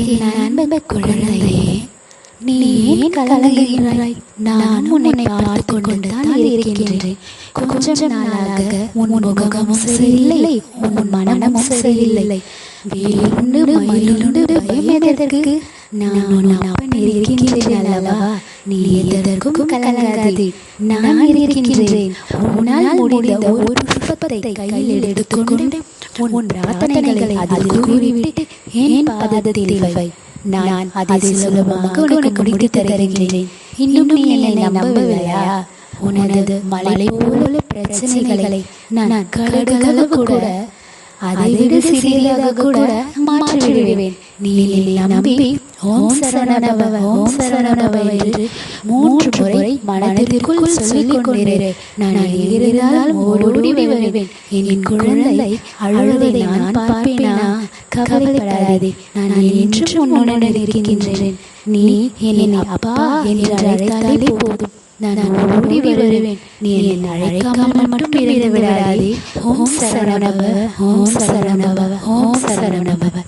என் அன்பு குழந்தையே நீ ஏன் கலங்குகிறாய் நான் உன்னை பார்த்து கொண்டு இருக்கின்றேன். கொஞ்சம் நாளாக உன் முகமும் சரியில்லை உன் மனமும் சரியில்லை. வேலுண்டு மயிலுண்டு பயம் எதற்கு? நான் உன் அப்பன் இருக்கின்றேன் அல்லவா? நீ எதற்கும் கலங்காதே. நான் இருக்கின்றேன். உன்னால் முடிந்த ஒரு புஷ்பத்தை கையில் எடுத்துக்கொண்டு உன் பிரார்த்தனைகளை அதில் கூறிவிட்டு என் பாதத்தில் வை நான் அதை சுலபமாக உனக்கு முடித்து தருகின்றேன். இன்னும் நீ என்னை நம்பவில்லையா? உனது மலை போல பிரச்சனைகளை நான் கடகளவு கூட அதைவிட சிறியதாக கூட மாற்றிவிடுவேன். நீ நம்பி ஓம் சரணபவ ஓம் சரணபவ என்று மூன்று முறை மனதிற்குள் சொல்லிக் கொண்டிரு நான் எங்கிருந்தாலும் ஓடோடி வருவேன் என் குழந்தை அழுவதை நான் பார்ப்பேன்? கவலைப்படாதே நான் என்றும் உன்னுடன் இருக்கின்றேன். நீ என்னை அப்பா என்று அழைத்தாலே போதும். நான் ஓடி வருவேன். நீ என்னை அழைக்காமல் மட்டும் இருந்து விடாதே. ஓம் சரணபவ ஓம் சரணபவ ஓம் சரணபவ